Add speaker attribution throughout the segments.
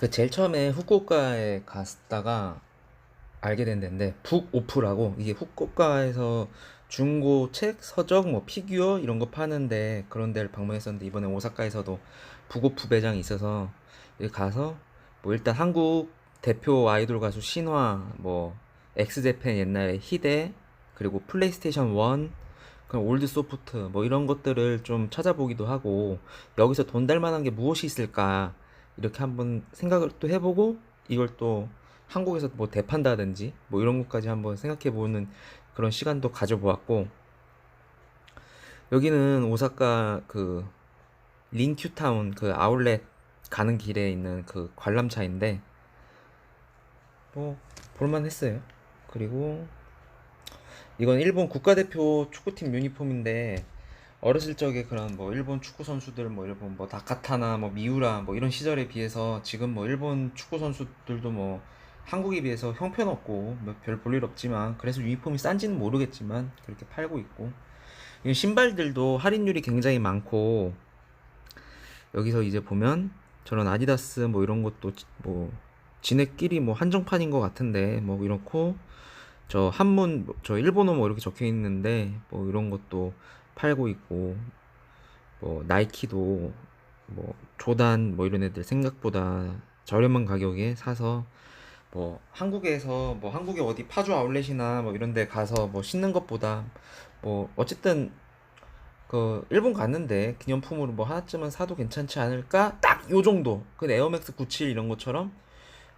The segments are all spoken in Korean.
Speaker 1: 그 제일 처음에 후쿠오카에 갔다가 알게 된 데인데 북오프라고. 이게 후쿠오카에서 중고 책, 서적, 뭐 피규어 이런 거 파는데 그런 데를 방문했었는데 이번에 오사카에서도 북오프 매장이 있어서 여기 가서 뭐 일단 한국 대표 아이돌 가수 신화, 뭐 엑스제팬 옛날에 히데 그리고 플레이스테이션 1 그런 올드 소프트 뭐 이런 것들을 좀 찾아보기도 하고 여기서 돈될 만한 게 무엇이 있을까 이렇게 한번 생각을 또 해보고 이걸 또 한국에서 뭐 대판다든지 뭐 이런 것까지 한번 생각해 보는 그런 시간도 가져보았고 여기는 오사카 그 린큐타운 그 아울렛 가는 길에 있는 그 관람차인데 뭐 볼만했어요. 그리고 이건 일본 국가대표 축구팀 유니폼인데 어렸을 적에 그런 뭐 일본 축구 선수들 뭐 일본 뭐 다카타나 뭐 미우라 뭐 이런 시절에 비해서 지금 뭐 일본 축구 선수들도 뭐 한국에 비해서 형편없고 뭐 별 볼일 없지만 그래서 유니폼이 싼지는 모르겠지만 그렇게 팔고 있고. 이 신발들도 할인율이 굉장히 많고 여기서 이제 보면 저런 아디다스 뭐 이런 것도 지- 뭐 지네끼리 뭐 한정판인 것 같은데 뭐 이렇고 저 한문 뭐저 일본어 뭐 이렇게 적혀 있는데 뭐 이런 것도 팔고 있고 뭐 나이키도 뭐 조단 뭐 이런 애들 생각보다 저렴한 가격에 사서 뭐 한국에서 뭐 한국의 어디 파주 아울렛이나 뭐 이런 데 가서 뭐 신는 것보다 뭐 어쨌든 그 일본 갔는데 기념품으로 뭐 하나쯤은 사도 괜찮지 않을까? 딱 요 정도. 그 에어맥스 97 이런 것처럼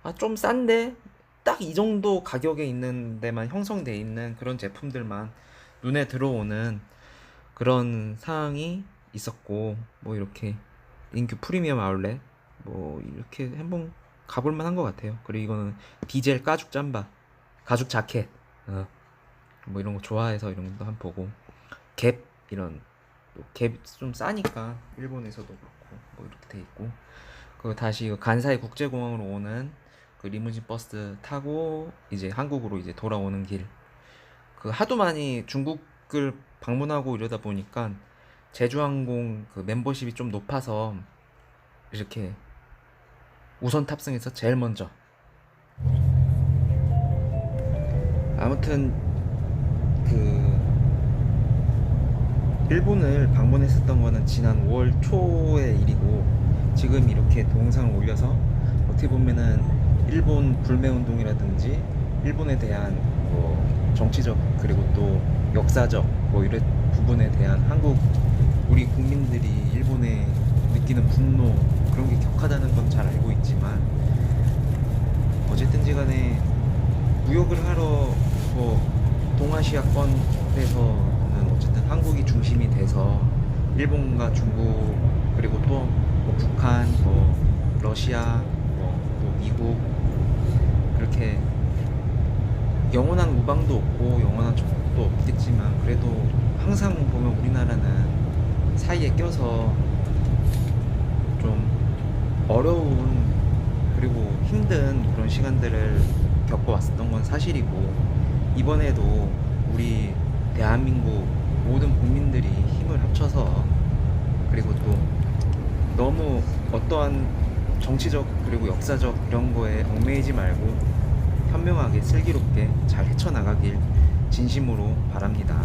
Speaker 1: 아 좀 싼데 딱 이 정도 가격에 있는 데만 형성돼 있는 그런 제품들만 눈에 들어오는 그런 사항이 있었고 뭐 이렇게 인큐 프리미엄 아울렛 뭐 이렇게 한번 가볼 만한 것 같아요. 그리고 이거는 디젤 가죽 잠바, 가죽 자켓, 어, 뭐 이런 거 좋아해서 이런 것도 한번 보고 갭 이런 갭 좀 싸니까 일본에서도 그렇고 뭐 이렇게 돼 있고 그 다시 그 간사이 국제공항으로 오는 그 리무진 버스 타고 이제 한국으로 이제 돌아오는 길 그 하도 많이 중국을 방문하고 이러다 보니까 제주항공 그 멤버십이 좀 높아서 이렇게 우선 탑승해서 제일 먼저. 아무튼 그 일본을 방문했었던 거는 지난 5월 초의 일이고 지금 이렇게 동영상을 올려서 어떻게 보면은 일본 불매 운동이라든지 일본에 대한 뭐 정치적 그리고 또 역사적 뭐 이런 부분에 대한 한국 우리 국민들이 일본에 느끼는 분노 그런 게 격하다는 건 잘 알고 있지만 어쨌든지 간에 무역을 하러 뭐 동아시아권에서는 어쨌든 한국이 중심이 돼서 일본과 중국 그리고 또 뭐 북한 뭐 러시아 뭐또 미국 그렇게 영원한 우방도 없고 영원한 적도 없겠지만 그래도 항상 보면 우리나라는 사이에 껴서 좀 어려운 그리고 힘든 그런 시간들을 겪어왔었던 건 사실이고 이번에도 우리 대한민국 모든 국민들이 힘을 합쳐서 그리고 또 너무 어떠한 정치적 그리고 역사적 이런 거에 얽매이지 말고 현명하게 슬기롭게 잘 헤쳐나가길 진심으로 바랍니다.